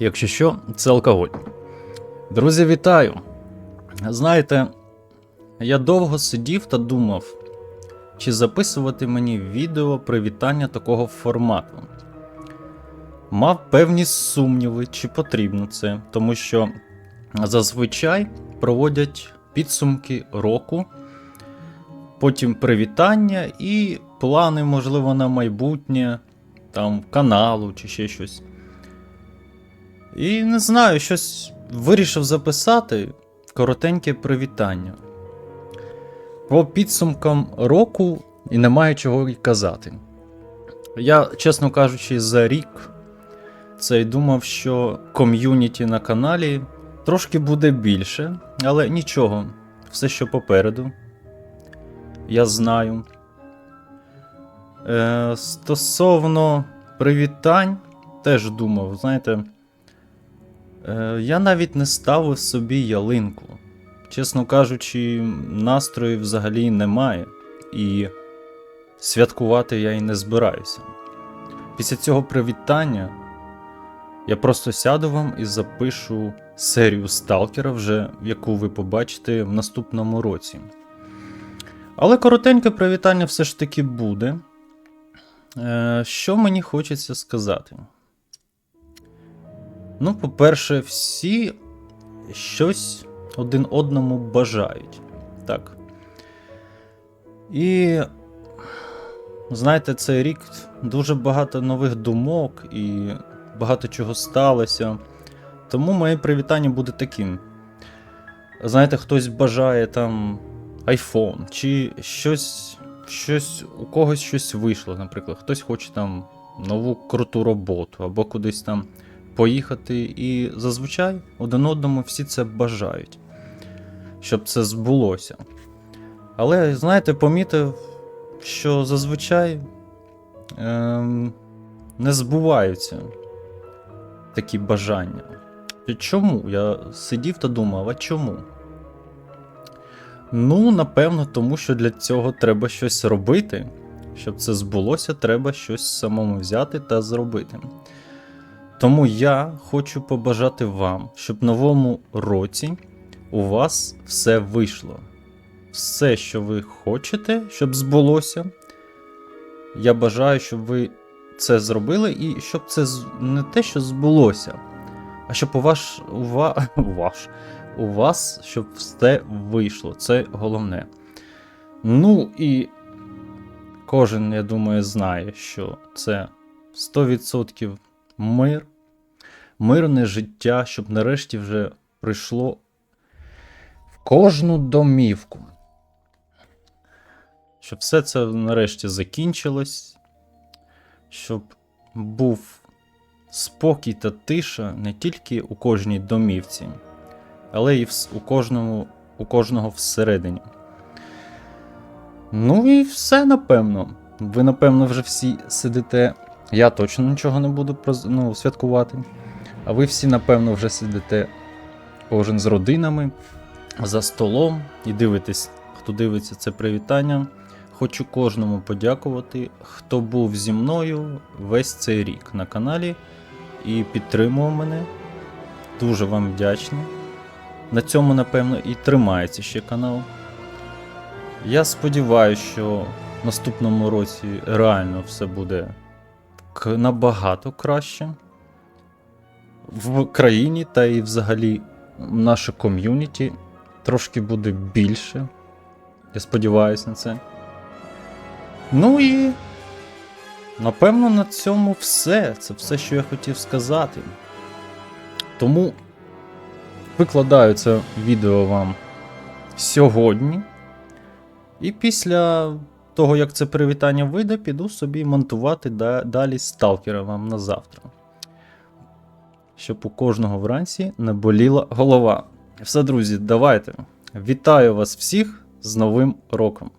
Якщо що, це алкоголь. Друзі, вітаю! Знаєте, я довго сидів та думав, чи записувати мені відео привітання такого формату. Мав певні сумніви, чи потрібно це, тому що зазвичай проводять підсумки року, потім привітання і плани, можливо, на майбутнє, там каналу чи ще щось. І не знаю, щось вирішив записати коротеньке привітання. По підсумкам року і немає чого й казати. Я, чесно кажучи, за рік цей думав, що ком'юніті на каналі трошки буде більше, але нічого, все що попереду. Я знаю. Е, стосовно привітань, теж думав, знаєте. Е, я навіть не ставив собі ялинку. Чесно кажучи, настрою взагалі немає, і святкувати я і не збираюся. Після цього привітання я просто сяду вам і запишу серію Сталкера, вже яку ви побачите в наступному році. Але коротеньке привітання все ж таки буде. Е, Що мені хочеться сказати? Ну, по-перше, всі щось один одному бажають. Так. І, знаєте, цей рік дуже багато нових думок і багато чого сталося. Тому моє привітання буде таким. Знаєте, хтось бажає там iPhone, чи щось, щось у когось щось вийшло, наприклад, хтось хоче там нову круту роботу або кудись там поїхати, і зазвичай один одному всі це бажають, щоб це збулося. Але, знаєте, помітив, що зазвичай ем, не збуваються такі бажання. Чому? Я сидів та думав, а чому? Ну, напевно, тому що для цього треба щось робити. Щоб це збулося, треба щось самому взяти та зробити. Тому я хочу побажати вам, щоб в новому році у вас все вийшло. Все, що ви хочете, щоб збулося. Я бажаю, щоб ви це зробили, і щоб це не те, що збулося, а щоб у ваш, у, ва, у, ваш, у вас, щоб все вийшло. Це головне. Ну і кожен, я думаю, знає, що це 100% мир, мирне життя, щоб нарешті вже прийшло в кожну домівку. Щоб все це нарешті закінчилось, щоб був спокій та тиша не тільки у кожній домівці, але й у кожному, у кожного всередині. Ну і все, напевно. Ви, напевно, вже всі сидите. Я точно нічого не буду ну, святкувати. А ви всі, напевно, вже сидите кожен з родинами за столом і дивитесь, хто дивиться це привітання. Хочу кожному подякувати, хто був зі мною весь цей рік на каналі і підтримував мене. Дуже вам вдячний. На цьому, напевно, і тримається ще канал. Я сподіваюся, що в наступному році реально все буде набагато краще в країні та і взагалі наше ком'юніті трошки буде більше. Я сподіваюся на це. Ну і напевно на цьому все. Це все, що я хотів сказати. Тому викладаю це відео вам сьогодні. І після того, як це привітання вийде, піду собі монтувати далі сталкера вам на завтра. Щоб у кожного вранці не боліла голова. Все, друзі, давайте. Вітаю вас всіх з Новим роком!